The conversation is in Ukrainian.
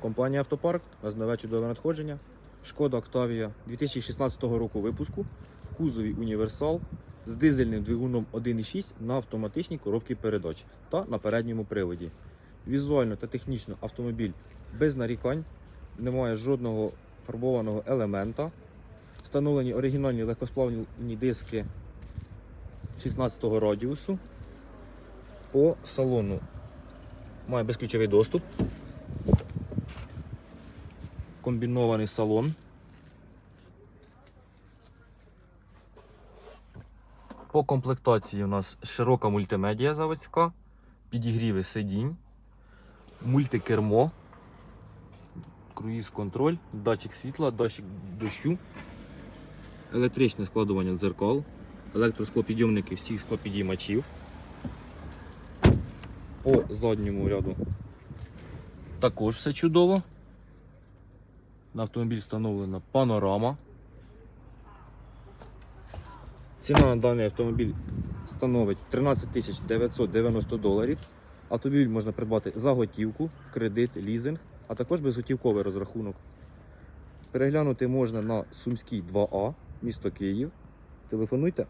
Компанія Автопарк, нас чудове надходження. Шкода Октавія 2016 року випуску кузові універсал з дизельним двигуном 1.6 на автоматичній коробці передач та на передньому приводі. Візуально та технічно автомобіль без нарікань, немає жодного фарбованого елемента. Встановлені оригінальні легкосплавні диски 16 радіусу. По салону має безключовий доступ. Комбінований салон. По комплектації у нас широка мультимедіа заводська, підігріви сидінь, мультикермо, круїз-контроль, датчик світла, датчик дощу, електричне складування дзеркал, електросклопідйомники всіх склопідіймачів. По задньому ряду також все чудово. На автомобіль встановлена панорама. Ціна на даний автомобіль становить 13 990 доларів. Автомобіль можна придбати за готівку, в кредит, лізинг, а також безготівковий розрахунок. Переглянути можна на Сумській 2А, місто Київ. Телефонуйте